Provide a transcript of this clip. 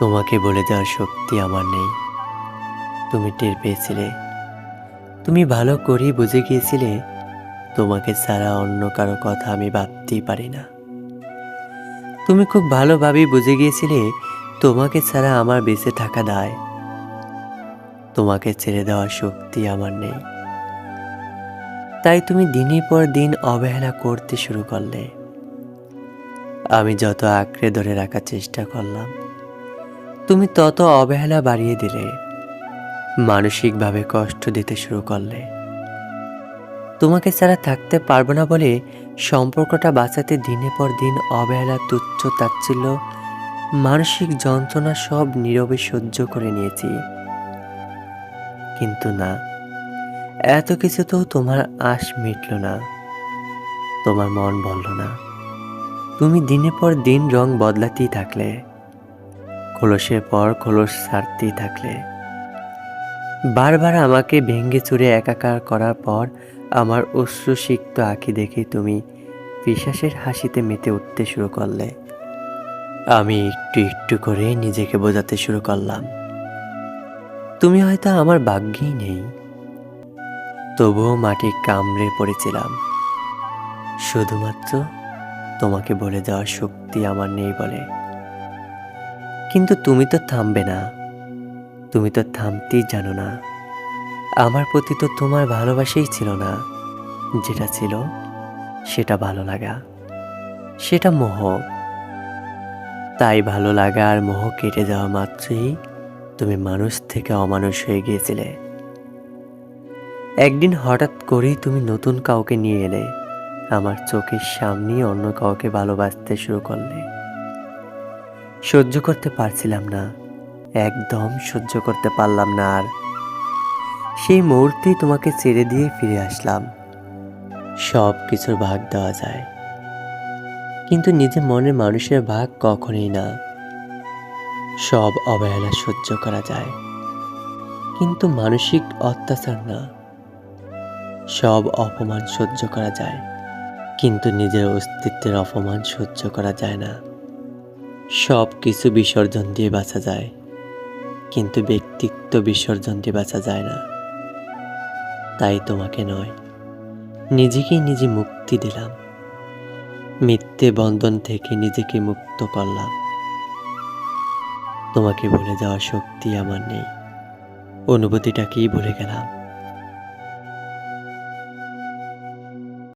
তোমাকে বলে দেওয়ার শক্তি আমার নেই। তুমি টের পেয়েছিলে। তুমি ভালো করেই বুঝে গিয়েছিলে, তোমাকে ছাড়া অন্য কারও কথা আমি ভাবতেই পারি না। তুমি খুব ভালোভাবেই বুঝে গিয়েছিলে, তোমাকে ছাড়া আমার বেঁচে থাকা দায়। তোমাকে ছেড়ে দেওয়ার শক্তি আমার নেই। তাই তুমি দিনের পর দিন অবহেলা করতে শুরু করলে। আমি যত আঁকড়ে ধরে রাখার চেষ্টা করলাম তুমি তত অবহেলা বাড়িয়ে দিলে, মানসিকভাবে কষ্ট দিতে শুরু করলে। তোমাকে ছাড়া থাকতে পারব না বলে সম্পর্কটা বাঁচাতে দিনের পর দিন অবহেলা, তুচ্ছ তাচ্ছিল্য, মানসিক যন্ত্রণা সব নীরবে সহ্য করে নিয়েছি। কিন্তু না, এত কিছু তো তোমার আশ মিটল না, তোমার মন বলল না। তুমি দিনের পর দিন রং বদলাতেই থাকলে। খোলসের পর খোলস ছাড়তেই থাকলে। বারবার আমাকে ভেঙ্গে চুরে একাকার করার পর আমার অশ্রুসিক্ত আঁখি দেখে তুমি বিশ্বাসের হাসিতে মেতে উঠতে শুরু করলে। আমি একটু একটু করে নিজেকে বোঝাতে শুরু করলাম। তুমি হয়তো আমার ভাগ্যেই নেই। তবুও মাটি কামড়ে পড়েছিলাম। শুধুমাত্র তোমাকে বলে দেওয়ার শক্তি আমার নেই বলে। কিন্তু তুমি তো থামবে না। তুমি তো থামতেই জানো না। আমার প্রতি তো তোমার ভালোবাসাই ছিল না। যেটা ছিল, সেটা ভালো লাগা। সেটা মোহ। তাই ভালো লাগা আর মোহ কেটে যাওয়া মাত্রই তুমি মানুষ থেকে অমানুষ হয়ে গিয়েছিলে। একদিন হঠাৎ করেই তুমি নতুন কাউকে নিয়ে এলে। আমার চোখের সামনেই অন্য কাউকে ভালোবাসতে শুরু করলে। সহ্য করতে পারছিলাম না। একদম সহ্য করতে পারলাম না আর। সেই মুহূর্তেই তোমাকে ছেড়ে দিয়ে ফিরে আসলাম। সব কিছুর ভাগ দেওয়া যায়। কিন্তু নিজের মনের মানুষের ভাগ কখনই না। সব অবহেলা সহ্য করা যায়। কিন্তু মানসিক অত্যাচার না। সব অপমান সহ্য করা যায়। কিন্তু নিজের অস্তিত্বের অপমান সহ্য করা যায় না। সব কিছু বিসর্জন দিয়ে বাঁচা যায়, কিন্তু ব্যক্তিত্ব বিসর্জন দিয়ে বাঁচা যায় না। তাই তোমাকে নয়, নিজেকেই নিজে মুক্তি দিলাম। মিথ্যে বন্ধন থেকে নিজেকে মুক্ত করলাম। তোমাকে ভুলে যাওয়ার শক্তি আমার নেই। অনুভূতিটাকেই ভুলে গেলাম।